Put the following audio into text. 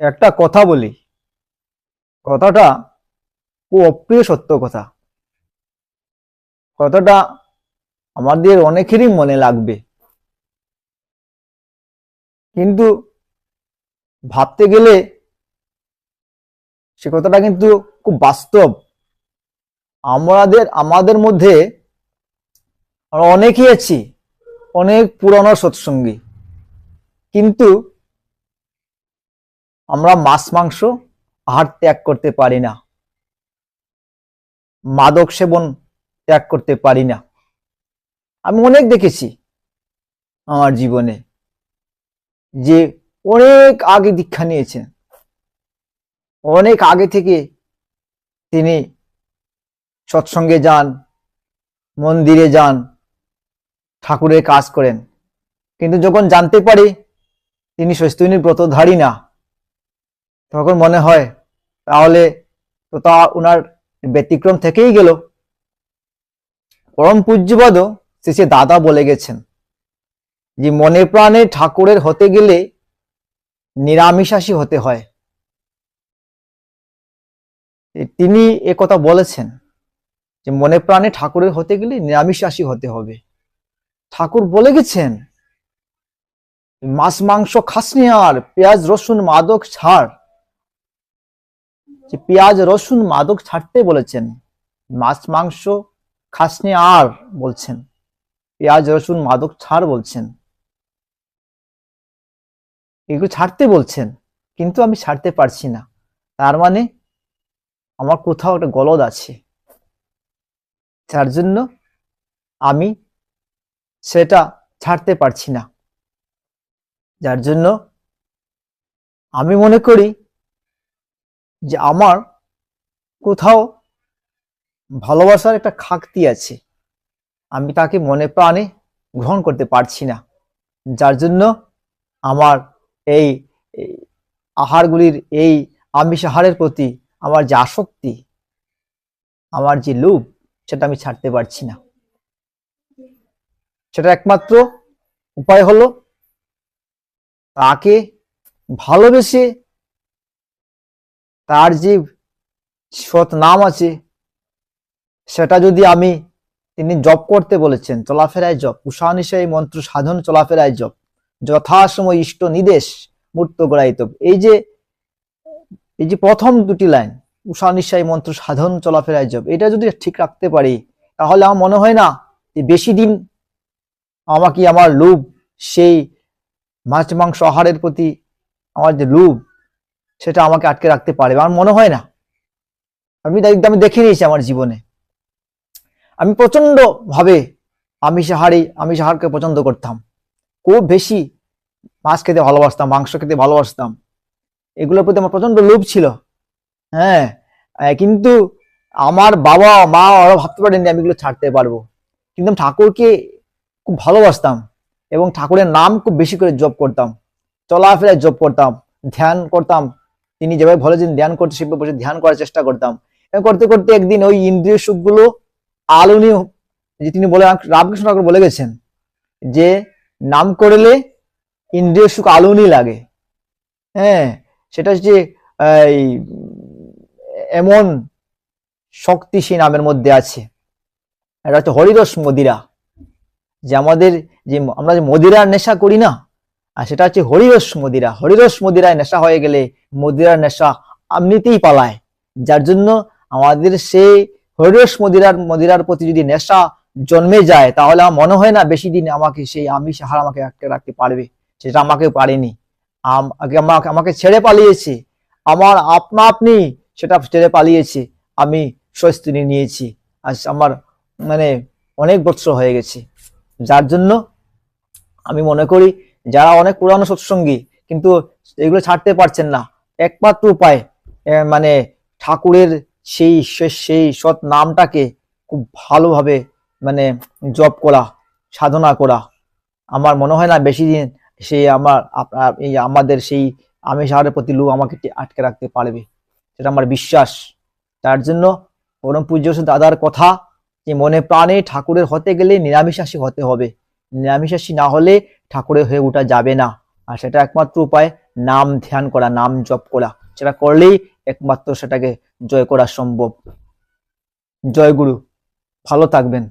একটা কথা বলি। কথাটা খুব অপ্রিয় সত্য কথা। কথাটা আমাদের অনেকেরই মনে লাগবে। কিন্তু ভাবতে গেলে সে কথাটা কিন্তু খুব বাস্তব। আমাদের আমাদের মধ্যে আমরা অনেকেই আছি, অনেক পুরনো সৎসঙ্গী। কিন্তু আমরা মাছ, মাংস আহার ত্যাগ করতে পারি না। মাদক সেবন ত্যাগ করতে পারি না। আমি অনেক দেখেছি আমার জীবনে যে অনেক আগে দীক্ষা নিয়েছেন। অনেক আগে থেকে তিনি সৎসঙ্গে যান, মন্দিরে যান, ঠাকুরের কাজ করেন। কিন্তু যখন জানতে পারি তিনি স্বস্তিনীর ব্রতধারী না তখন মনে হয়, তাহলে তো তা ওনার ব্যতিক্রম থেকেই গেল। পরম পূজ্যপদ শেষে দাদা বলে গেছেন যে, মনে প্রাণে ঠাকুরের হতে গেলে নিরামিষাসী হতে হয়। তিনি এ কথা বলেছেন যে, মনে প্রাণে ঠাকুরের হতে গেলে নিরামিষাসী হতে হবে। ঠাকুর বলে গেছেন, মাছ মাংস খাসনি আর, পেঁয়াজ রসুন মাদক ছাড়। যে পেঁয়াজ, রসুন, মাদক ছাড়তে বলেছেন। মাছ, মাংস, খাসনি আর বলছেন। পেঁয়াজ, রসুন, মাদক ছাড় বলছেন। এগুলো ছাড়তে বলছেন, কিন্তু আমি ছাড়তে পারছি না। তার মানে আমার কোথাও একটা গলদ আছে। যার জন্য আমি সেটা ছাড়তে পারছি না। যার জন্য আমি মনে করি যে আমার কোথাও ভালোবাসার একটা খাকতি আছে, আমি তাকে মনে প্রাণে গ্রহণ করতে পারছি না। যার জন্য আমার এই আহারগুলির, এই আমিষ আহারের প্রতি আমার যে আসক্তি, আমার যে লোভ, সেটা আমি ছাড়তে পারছি না। সেটা একমাত্র উপায় হলো তাকে ভালোবেসে তার যে সৎ নাম আছে, সেটা যদি আমি তিনি জপ করতে বলেছেন, চলাফেরায় জপ উষানিশাই মন্ত্র সাধন, চলাফেরায় জপ, যথাসময় ইষ্ট নিদেশ, মূর্ত গড়াইত এই যে এই যে প্রথম দুটি লাইন উষানিশাই মন্ত্র সাধন, চলাফেরায় জপ, এটা যদি ঠিক রাখতে পারি, তাহলে আমার মনে হয় না যে বেশি দিন আমাকে আমার লোভ, সেই মাছ মাংস আহারের প্রতি আমার যে লোভ সেটা আমাকে আটকে রাখতে পারে আমার মনে হয় না। আমি আমি দেখে নিয়েছি আমার জীবনে। আমি প্রচণ্ড ভাবে আমিষ আহারই আমিষ আহারকে পছন্দ করতাম। খুব বেশি মাছ খেতে ভালোবাসতাম, মাংস খেতে ভালোবাসতাম। এগুলোর প্রতি আমার প্রচণ্ড লোভ ছিল। হ্যাঁ কিন্তু আমার বাবা, মা ওরা ভাবতে পারেননি আমি এগুলো ছাড়তে পারব। কিন্তু ঠাকুরকে খুব ভালোবাসতাম এবং ঠাকুরের নাম খুব বেশি করে জপ করতাম। চলাফেরায় জপ করতাম, ধ্যান করতাম তিনি যেভাবে বলেছেন, ধ্যান করতে সেভাবে বসে ধ্যান করার চেষ্টা করতাম। করতে করতে একদিন ওই ইন্দ্রিয় সুখগুলো আলোনি যে তিনি বলে, রামকৃষ্ণ ঠাকুর বলে গেছেন যে, নাম করলে ইন্দ্রিয় সুখ আলোনি লাগে। হ্যাঁ সেটা এই, এমন শক্তি সেই নামের মধ্যে আছে। এটা হচ্ছে হরিরস মদিরা। যে আমাদের, যে আমরা যে মদিরার নেশা করি না আর সেটা হচ্ছে হরিরস মদিরা। হরিরস মদিরায় নেশা হয়ে গেলে মদিরার নেশা এমনিতেই পালায়। যার জন্য আমাদের সেই হরিরস মদিরার মদিরার প্রতি যদি নেশা জন্মে যায়, তাহলে আমার মনে হয় না বেশি দিন আমাকে সেই আমিষ আহার আমাকে আটকে রাখতে পারবে। সেটা আমাকে পারেনি। আম- আমাকে আমাকে ছেড়ে পালিয়েছে। আমার আপনা আপনি সেটা ছেড়ে পালিয়েছে। আমি স্বস্তিনি নিয়েছি। আজ আমার মানে অনেক বৎসর হয়ে গেছে। যার জন্য আমি মনে করি যারা অনেক পুরানো সৎসঙ্গী, কিন্তু এগুলো ছাড়তে পারছেন না। একমাত্র উপায় মানে ঠাকুরের সেই সেই সৎ নামটাকে খুব ভালোভাবে মানে জপ করা, সাধনা করা। আমার মনে হয় না বেশি দিন সেই আমার এই আমাদের সেই আমিষ আহারের প্রতি লোভ আমাকে আটকে রাখতে পারবে। সেটা আমার বিশ্বাস। তার জন্য পরম পূজ্য দাদার কথা যে মনে প্রাণে ঠাকুরের হতে গেলে নিরামিষাসী হতে হবে। নিরামিষাসী না হলে ঠাকুরের হয়ে ওঠা যাবে না। আর সেটা একমাত্র উপায়, নাম ধ্যান করা, নাম জপ করা। সেটা করলেই একমাত্র সেটাকে জয় করা সম্ভব। জয় গুরু, ভালো থাকবেন।